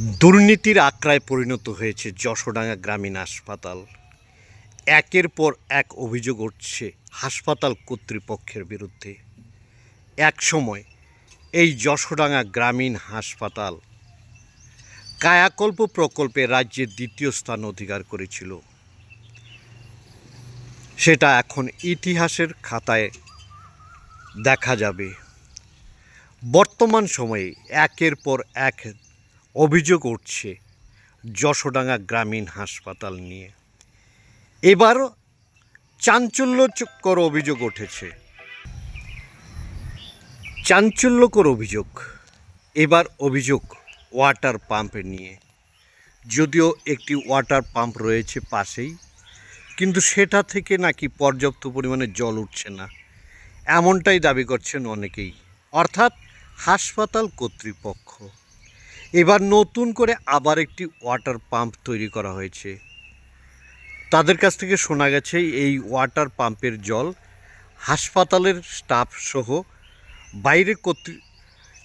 দুর্নীতির আক্রায় পরিণত হয়েছে যশোডাঙ্গা গ্রামীণ হাসপাতাল। একের পর এক অভিযোগ উঠছে হাসপাতাল কর্তৃপক্ষের বিরুদ্ধে। এক সময় এই যশোডাঙ্গা গ্রামীণ হাসপাতাল কায়াকল্প প্রকল্পে রাজ্যের দ্বিতীয় স্থান অধিকার করেছিল। সেটা এখন ইতিহাসের খাতায় দেখা যাবে। বর্তমান সময়ে একের পর এক অভিযোগ উঠছে যশোডাঙ্গা গ্রামীণ হাসপাতাল নিয়ে। এবারও চাঞ্চল্যকর অভিযোগ উঠেছে। চাঞ্চল্যকর অভিযোগ। এবার অভিযোগ ওয়াটার পাম্পের নিয়ে। যদিও একটি ওয়াটার পাম্প রয়েছে পাশেই, কিন্তু সেটা থেকে নাকি পর্যাপ্ত পরিমাণে জল উঠছে না। এমনটাই দাবি করছেন অনেকেই। অর্থাৎ হাসপাতাল কর্তৃপক্ষ। এবার নতুন করে আবার একটি ওয়াটার পাম্প তৈরি করা হয়েছে। তাদের কাছ থেকে শোনা গেছে, এই ওয়াটার পাম্পের জল হাসপাতালের স্টাফ সহ বাইরে কর্তৃ,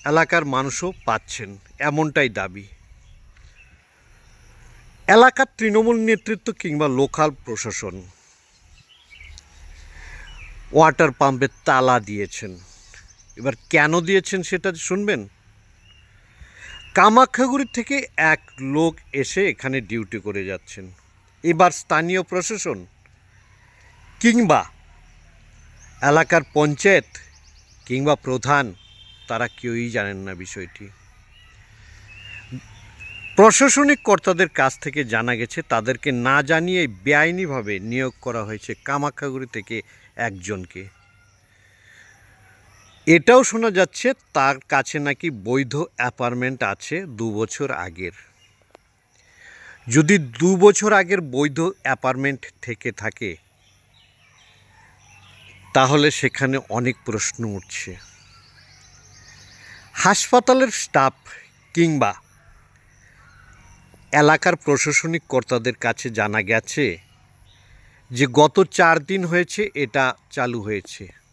এলাকার মানুষও পাচ্ছেন, এমনটাই দাবি। এলাকার তৃণমূল নেতৃত্ব কিংবা লোকাল প্রশাসন ওয়াটার পাম্পের তালা দিয়েছেন। এবার কেন দিয়েছেন সেটা শুনবেন? কামাখ্যাগুড়ি থেকে এক লোক এসে এখানে ডিউটি করে যাচ্ছেন। এবার স্থানীয় প্রশাসন কিংবা এলাকার পঞ্চায়েত কিংবা প্রধান, তারা কেউই জানেন না বিষয়টি। প্রশাসনিক কর্তাদের কাছ থেকে জানা গেছে, তাদেরকে না জানিয়ে বেআইনিভাবে নিয়োগ করা হয়েছে কামাখ্যাগুড়ি থেকে একজনকে। এটাও শোনা যাচ্ছে, তার কাছে নাকি বৈধ অ্যাপার্টমেন্ট আছে দু বছর আগের। যদি দু বছর আগের বৈধ অ্যাপার্টমেন্ট থেকে থাকে, তাহলে সেখানে অনেক প্রশ্ন উঠছে। হাসপাতালের স্টাফ কিংবা এলাকার প্রশাসনিক কর্তাদের কাছে জানা গেছে যে গত চার দিন হয়েছে এটা চালু হয়েছে।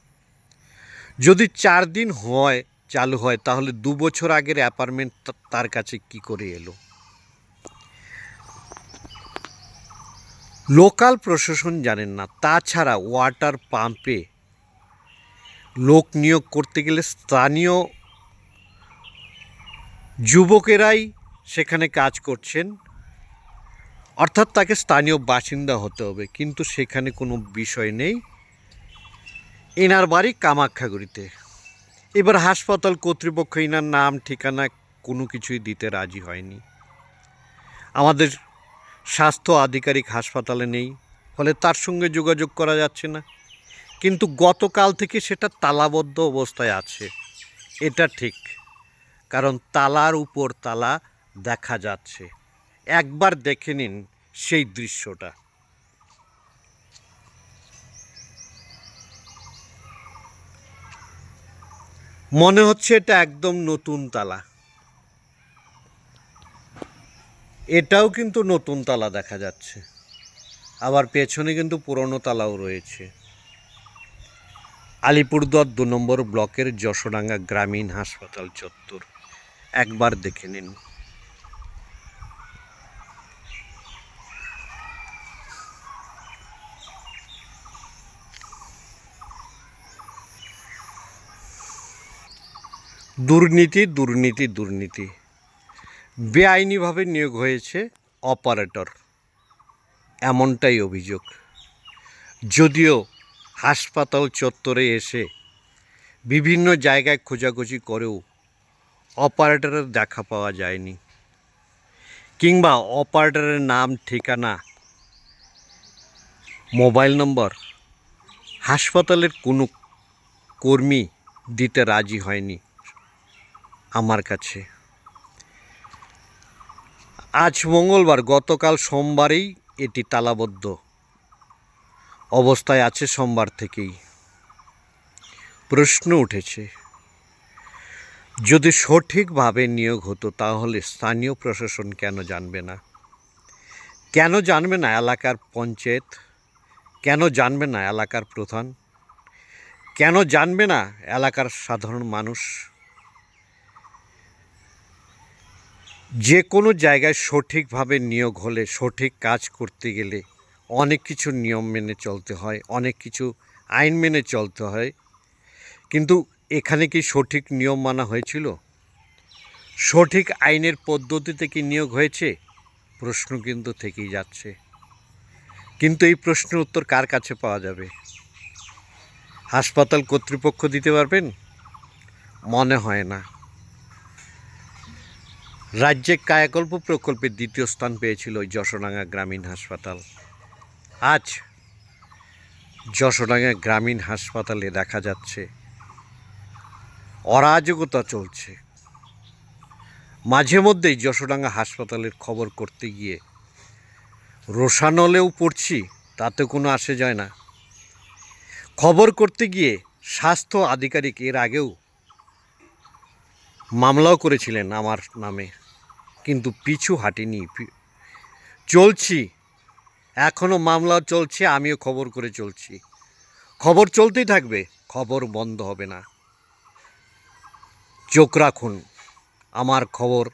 যদি চার দিন হয়, চালু হয়, তাহলে দু বছর আগের অ্যাপার্টমেন্ট তার কাছে কি করে এলো? লোকাল প্রশাসন জানেন না। তাছাড়া ওয়াটার পাম্পে লোক নিয়োগ করতে গেলে স্থানীয় যুবকেরাই সেখানে কাজ করছেন। অর্থাৎ তাকে স্থানীয় বাসিন্দা হতে হবে, কিন্তু সেখানে কোনো বিষয় নেই। এনার বাড়ি কামাখ্যাগুড়িতে এবার হাসপাতাল কর্তৃপক্ষ এনার নাম, ঠিকানা কোনো কিছুই দিতে রাজি হয়নি। আমাদের স্বাস্থ্য আধিকারিক হাসপাতালে নেই, ফলে তার সঙ্গে যোগাযোগ করা যাচ্ছে না। কিন্তু গতকাল থেকে সেটা তালাবদ্ধ অবস্থায় আছে। এটা ঠিক, কারণ তালার উপর তালা দেখা যাচ্ছে। একবার দেখে নিন সেই দৃশ্যটা। মনে হচ্ছে এটা একদম নতুন তালা। এটাও কিন্তু নতুন তালা দেখা যাচ্ছে। আবার পেছনে কিন্তু পুরনো তালাও রয়েছে। আলিপুরদুয়ার দু নম্বর ব্লকের যশোডাঙ্গা গ্রামীণ হাসপাতাল চত্বর। একবার দেখে নিন। দুর্নীতি দুর্নীতি দুর্নীতি। বেআইনিভাবে নিয়োগ হয়েছে অপারেটর। এমনটাই অভিযোগ। যদিও হাসপাতাল চত্বরে এসে বিভিন্ন জায়গায় খোঁজাখুঁজি করেও অপারেটরের দেখা পাওয়া যায়নি। কিংবা অপারেটরের নাম, ঠিকানা, মোবাইল নম্বর হাসপাতালের কোনো কর্মী দিতে রাজি হয়নি। আমার কাছে। আজ মঙ্গলবার, গতকাল সোমবারেই এটি তালাবদ্ধ। অবস্থায় আছে সোমবার থেকেই। প্রশ্ন উঠেছে, যদি সঠিকভাবে নিয়োগ হতো তাহলে স্থানীয় প্রশাসন কেন জানবে না? কেন জানবে না এলাকার পঞ্চায়েত? কেন জানবে না এলাকার প্রধান? কেন জানবে না এলাকার সাধারণ মানুষ? যে কোনো জায়গায় সঠিকভাবে নিয়োগ হলে, সঠিক কাজ করতে গেলে অনেক কিছু নিয়ম মেনে চলতে হয়, অনেক কিছু আইন মেনে চলতে হয়। কিন্তু এখানে কি সঠিক নিয়ম মানা হয়েছিল? সঠিক আইনের পদ্ধতিতে কি নিয়োগ হয়েছে? প্রশ্ন কিন্তু থেকেই যাচ্ছে। কিন্তু এই প্রশ্নের উত্তর কার কাছে পাওয়া যাবে? হাসপাতাল কর্তৃপক্ষ দিতে পারবেন? মনে হয় না। রাজ্যে কায়াকল্প প্রকল্পে দ্বিতীয় স্থান পেয়েছিল যশোডাঙ্গা গ্রামীণ হাসপাতাল। আজ যশোডাঙ্গা গ্রামীণ হাসপাতালে দেখা যাচ্ছে, অরাজকতা চলছে। মাঝে মধ্যেই যশোডাঙ্গা হাসপাতালের খবর করতে গিয়ে রোশানলেও পড়ছি তাতে কোনো আসে যায় না। খবর করতে গিয়ে স্বাস্থ্য আধিকারিক এর আগেও মামলাও করেছিলেন আমার নামে। কিন্তু পিছু হাঁটিনি। চলছি। এখনও মামলা চলছে, আমিও খবর করে চলছি। খবর চলতেই থাকবে, খবর বন্ধ হবে না। চোখ রাখুন, আমার খবর।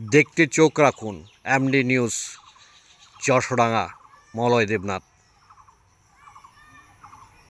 দেখতে চোখ রাখুন, এমডি নিউজ, যশোডাঙ্গা, মলয় দেবনাথ।